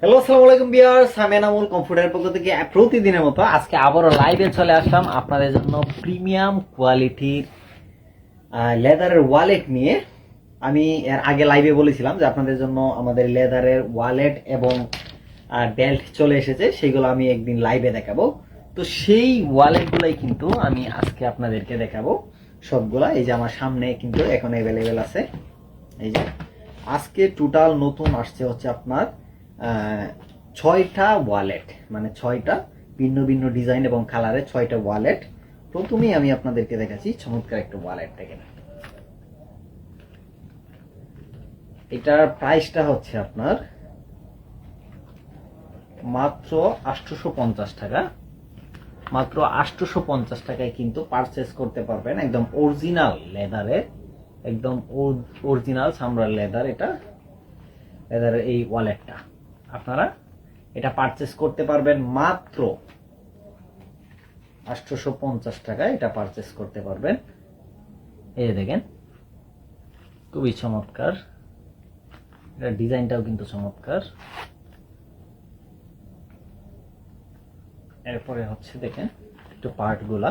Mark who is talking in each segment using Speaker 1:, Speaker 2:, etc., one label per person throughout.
Speaker 1: Hello আসসালামু আলাইকুম বিয়ার্স আমি এনামুল কম্পিউটার পক্ষ থেকে প্রতিদিনের মতো আজকে আবারও লাইভে চলে আসলাম আপনাদের জন্য প্রিমিয়াম কোয়ালিটির লেদারের ওয়ালেট নিয়ে। আমি এর আগে লাইভে বলেছিলাম যে আপনাদের জন্য আমাদের লেদারের ওয়ালেট এবং বেল্ট চলে এসেছে। সেইগুলো আমি একদিন লাইভে দেখাবো। তো সেই ওয়ালেটগুলাই কিন্তু আমি আজকে আপনাদেরকে দেখাবো। সবগুলা, এই যে আমার সামনে কিন্তু এখন অ্যাভেলেবেল আছে। এই যে, আজকে টোটাল নতুন আসছে হচ্ছে আপনার ছয়টা ওয়ালেট মানে ছয়টা ভিন্ন ভিন্ন ডিজাইন এবং কালারের ছয়টা ওয়ালেট প্রথমেই আমি আপনাদেরকে দেখাচ্ছি চমৎকার একটা ওয়ালেট দেখেন। এটার প্রাইসটা হচ্ছে আপনার মাত্র আটশোশো পঞ্চাশ টাকা। মাত্র আটশোশো পঞ্চাশ টাকায় কিন্তু পারচেস করতে পারবেন একদম অরিজিনাল লেদারের একদম অরিজিনাল চামড়ার লেদার এটা লেদারের এই ওয়ালেটটা আপনারা এটা পারচেস করতে পারবেন মাত্র আটশোশো পঞ্চাশ টাকায় এটা পারচেস করতে পারবেন। এই দেখেন, খুবই চমৎকার। এটা ডিজাইনটাও কিন্তু চমৎকার। এরপরে হচ্ছে দেখেন, একটু পার্টগুলা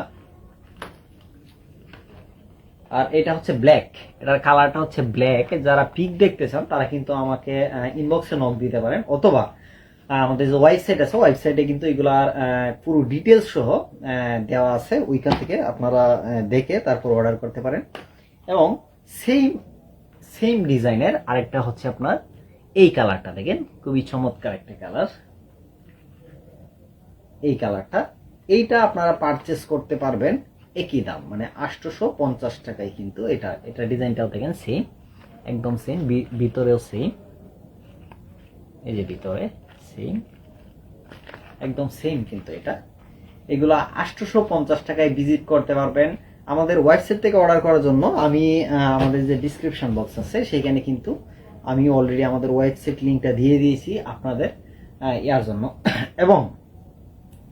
Speaker 1: আর এটা হচ্ছে ব্ল্যাক এটার কালারটা হচ্ছে ব্ল্যাক যারা পিক দেখতে চান, তারা কিন্তু আমাকে ইনবক্সে নক দিতে পারেন। অথবা আমাদের যে ওয়েবসাইট আছে ওয়েবসাইটে কিন্তু এগুলার পুরো ডিটেলস সহ দেওয়া আছে। ওইখান থেকে আপনারা দেখে তারপর অর্ডার করতে পারেন। এবং সেম সেম ডিজাইনের আরেকটা হচ্ছে আপনার, এই কালারটা দেখেন। খুবই চমৎকার একটা কালার এই কালারটা এইটা আপনারা পারচেস করতে পারবেন। একই দাম মানে আটশোশো পঞ্চাশ টাকায় কিন্তু এটা এটা ডিজাইনটাও দেখেন সেম একদম সেম ভিতরেও সেম এই যে ভিতরে সেম একদম সেম কিন্তু এটা। এগুলো আটশোশো পঞ্চাশ টাকায় ভিজিট করতে পারবেন। আমাদের ওয়েবসাইট থেকে অর্ডার করার জন্য আমি আমাদের যে ডিসক্রিপশন বক্স আছে, সেখানে কিন্তু আমি অলরেডি আমাদের ওয়েবসাইট লিঙ্কটা দিয়ে দিয়েছি আপনাদের ইয়ার জন্য। এবং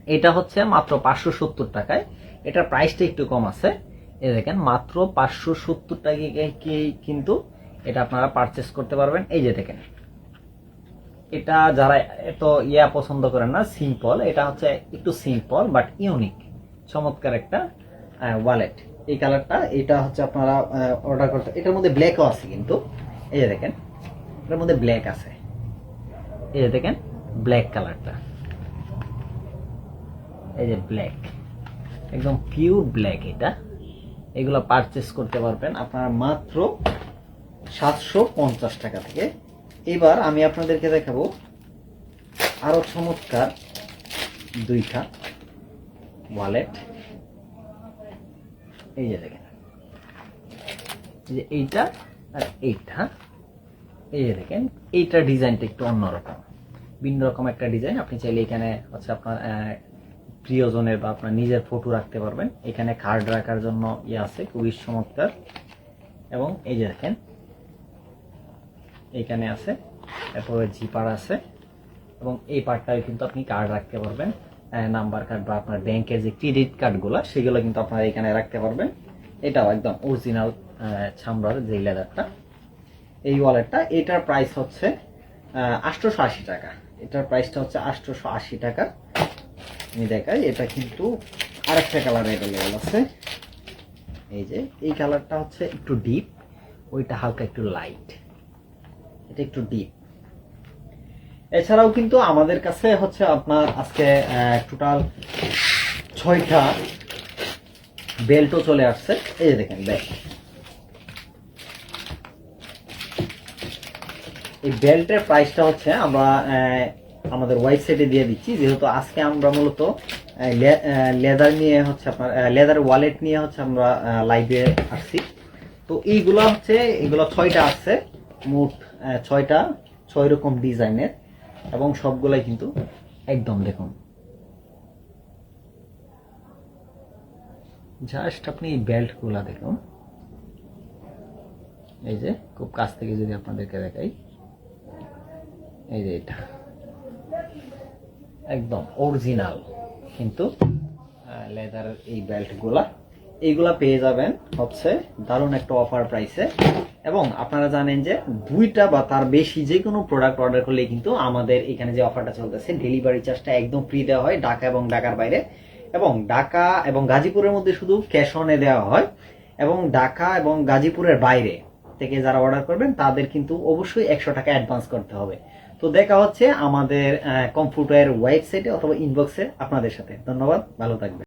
Speaker 1: এটা হচ্ছে মাত্র পাঁচশো সত্তর টাকায়। এটার প্রাইসটা একটু কম আছে। এই দেখেন, মাত্র পাঁচশো সত্তর টাকায় কিন্তু এটা আপনারা পারচেস করতে পারবেন। এই যে দেখেন, এটা যারা এত ইয়া পছন্দ করেন না সিম্পল এটা হচ্ছে একটু সিম্পল বাট ইউনিক চমৎকার একটা ওয়ালেট এই কালারটা এটা হচ্ছে আপনারা অর্ডার করতে এটার মধ্যে ব্ল্যাকও আছে কিন্তু। এই যে দেখেন, এটার মধ্যে ব্ল্যাক আছে। এই যে দেখেন ব্ল্যাক কালারটা এই যে ব্ল্যাক একদম পিওর ব্ল্যাক এটা। এগুলো পারচেস করতে পারবেন আপনারা মাত্র সাতশো পঞ্চাশ টাকা থেকে। এবার আমি আপনাদেরকে দেখাবো আরও চমৎকার দুইটা ওয়ালেট এই যে দেখেন, এই যে এইটা আর এইটা। এই যে দেখেন এইটার ডিজাইনটা একটু অন্যরকম। ভিন্ন রকম একটা ডিজাইন। আপনি চাইলে এখানে হচ্ছে আপনার প্রিয়জনের বা আপনার নিজের ফটো রাখতে পারবেন। এখানে কার্ড রাখার জন্য ইয়ে আছে, খুবই চমৎকার। এবং এই যে দেখেন এইখানে আছে তারপরে জিপার আছে। এবং এই পার্টটায় কিন্তু আপনি কার্ড রাখতে পারবেন। নাম্বার কার্ড বা আপনার ব্যাংকের যে ক্রেডিট কার্ডগুলো সেগুলো কিন্তু আপনারা এখানে রাখতে পারবেন। এটাও একদম অরিজিনাল ছামড়ার যে লেদারটা এই ওয়ালেটটা এটার প্রাইস হচ্ছে আটশোশো আশি টাকা। এটার প্রাইসটা হচ্ছে আটশোশো আশি টাকা। আমি দেখাই, এটা কিন্তু আরেকটা কালার অ্যাভেলেবেল আছে। এই যে, এই কালারটা হচ্ছে একটু ডিপ ওইটা হালকা একটু লাইট এটা একটু ডিপ এছাড়াও কিন্তু আমাদের কাছে হচ্ছে আপনার আজকে টোটাল ছয়টা বেল্টও চলে আসছে। এই যে দেখেন বেল্ট এই বেল্টের প্রাইসটা হচ্ছে আমরা আমাদের ওয়েবসাইটে দিয়ে দিচ্ছি। যেহেতু আজকে আমরা মূলত লেদার নিয়ে হচ্ছে আপনার লেদার ওয়ালেট নিয়ে হচ্ছে আমরা লাইভে আসছি। তো এইগুলো হচ্ছে, এগুলো ছয়টা আছে। মোট ছয়টা, ছয় রকম ডিজাইনের। এবং সবগুলাই কিন্তু একদম দেখুন। জাস্ট আপনি এই বেল্টগুলা দেখুন। এই যে, খুব কাছ থেকে যদি আপনাদেরকে দেখাই। এই যে এটা। একদম অরিজিনাল কিন্তু লেদার এই বেল্টগুলা এইগুলা পেয়ে যাবেন হচ্ছে দারুণ একটা অফার প্রাইসে এবং আপনারা জানেন যে দুইটা বা তার বেশি যে কোনো প্রোডাক্ট অর্ডার করলে কিন্তু আমাদের এখানে যে অফারটা চলতেছে ডেলিভারি চার্জটা একদম ফ্রি দেওয়া হয় ঢাকা এবং ঢাকার বাইরে। এবং ঢাকা এবং গাজীপুরের মধ্যে শুধু ক্যাশ অনে দেওয়া হয়। এবং ঢাকা এবং গাজীপুরের বাইরে থেকে যারা অর্ডার করবেন, তাদের কিন্তু অবশ্যই একশো টাকা অ্যাডভান্স করতে হবে। তো দেখা হচ্ছে আমাদের কম্পিউটার ওয়েবসাইটে অথবা ইনবক্সে আপনাদের সাথে। ধন্যবাদ ভালো থাকবেন।